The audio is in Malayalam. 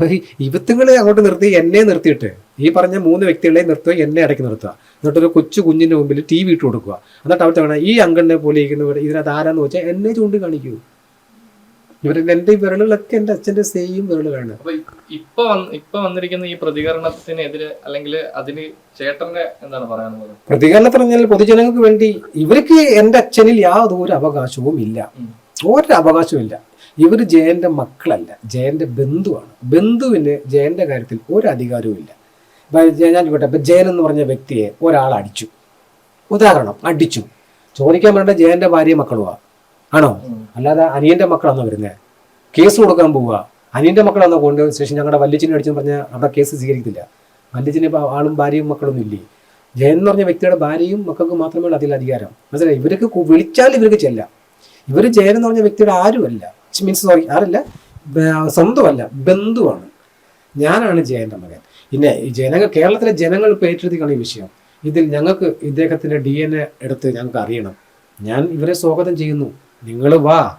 അപ്പൊ ഈ ഇവത്തുങ്ങളെ അങ്ങോട്ട് നിർത്തി എന്നെ നിർത്തിയിട്ട് ഈ പറഞ്ഞ മൂന്ന് വ്യക്തികളെ നിർത്തുക എന്നെ ഇടയ്ക്ക് നിർത്തുക. എന്നിട്ടൊരു കൊച്ചു കുഞ്ഞിന്റെ മുമ്പിൽ ടി വി ഇട്ട് കൊടുക്കുക. എന്നിട്ട് അവിടെ വേണം ഈ അങ്കണ്ണെ പോലെ ഇരിക്കുന്നവർ ഇതിനകത്ത് ആരാന്ന് വെച്ചാൽ എന്നെ ചൂണ്ടിക്കാണിക്കൂ. കാണിക്കൂ എന്റെ ഈ വിരലുകളൊക്കെ എന്റെ അച്ഛന്റെ സെയിം വിരലുകളാണ്. അപ്പൊ ഇ- ഇപ്പൊ ഇപ്പൊ വന്നിരിക്കുന്ന ഈ പ്രതികരണത്തിനെതിരെ അല്ലെങ്കിൽ അതിന് ചേട്ടന്റെ എന്താണ് പറയാനുള്ളത് പ്രതികരണം പറഞ്ഞാൽ പൊതുജനങ്ങൾക്ക് വേണ്ടി ഇവർക്ക് എന്റെ അച്ഛനിൽ യാതൊരു അവകാശവും ഇല്ല. ഒരവകാശവും ഒരു അവകാശവും ഇല്ല. ഇവർ ജയന്റെ മക്കളല്ല ജയന്റെ ബന്ധുവാണ്. ബന്ധുവിന് ജയന്റെ കാര്യത്തിൽ ഒരു അധികാരവും ഇല്ല. ഞാൻ ചോട്ടെ ഇപ്പം ജയൻ എന്ന് പറഞ്ഞ വ്യക്തിയെ ഒരാൾ അടിച്ചു. ഉദാഹരണം അടിച്ചു. ചോദിക്കാൻ വേണ്ട ജയന്റെ ഭാര്യ മക്കളുവാ ആണോ. അല്ലാതെ അനിയന്റെ മക്കളാണോ വരുന്നത് കേസ് കൊടുക്കാൻ പോവുക. അനിയന്റെ മക്കളാണോ കൊണ്ട് ശേഷം ഞങ്ങളുടെ വല്യച്ചിനെ അടിച്ചെന്ന് പറഞ്ഞാൽ അവിടെ കേസ് സ്വീകരിക്കത്തില്ല. വല്യച്ചിന് ഇപ്പൊ ആളും ഭാര്യയും മക്കളൊന്നും ഇല്ലേ? ജയൻ എന്ന് പറഞ്ഞ വ്യക്തിയുടെ ഭാര്യയും മക്കൾക്ക് മാത്രമേ ഉള്ളൂ അതിൽ അധികാരം. മനസ്സിലായി? ഇവർക്ക് വിളിച്ചാൽ ഇവർക്ക് ചെല്ലാം. ഇവർ ജയൻ എന്ന് പറഞ്ഞ വ്യക്തിയുടെ ആരുമല്ല. മീൻസ് സോറി ആരല്ല? സ്വന്തമല്ല ബന്ധുവാണ്. ഞാനാണ് ജയന്റെ മകൻ. പിന്നെ ജനങ്ങൾ കേരളത്തിലെ ജനങ്ങൾ ഇപ്പോൾ ഈ വിഷയം. ഇതിൽ ഞങ്ങൾക്ക് ഇദ്ദേഹത്തിന്റെ ഡി എൻ എ എടുത്ത് ഞങ്ങൾക്ക് അറിയണം. ഞാൻ ഇവരെ സ്വാഗതം ചെയ്യുന്നു. നിങ്ങൾ വാ.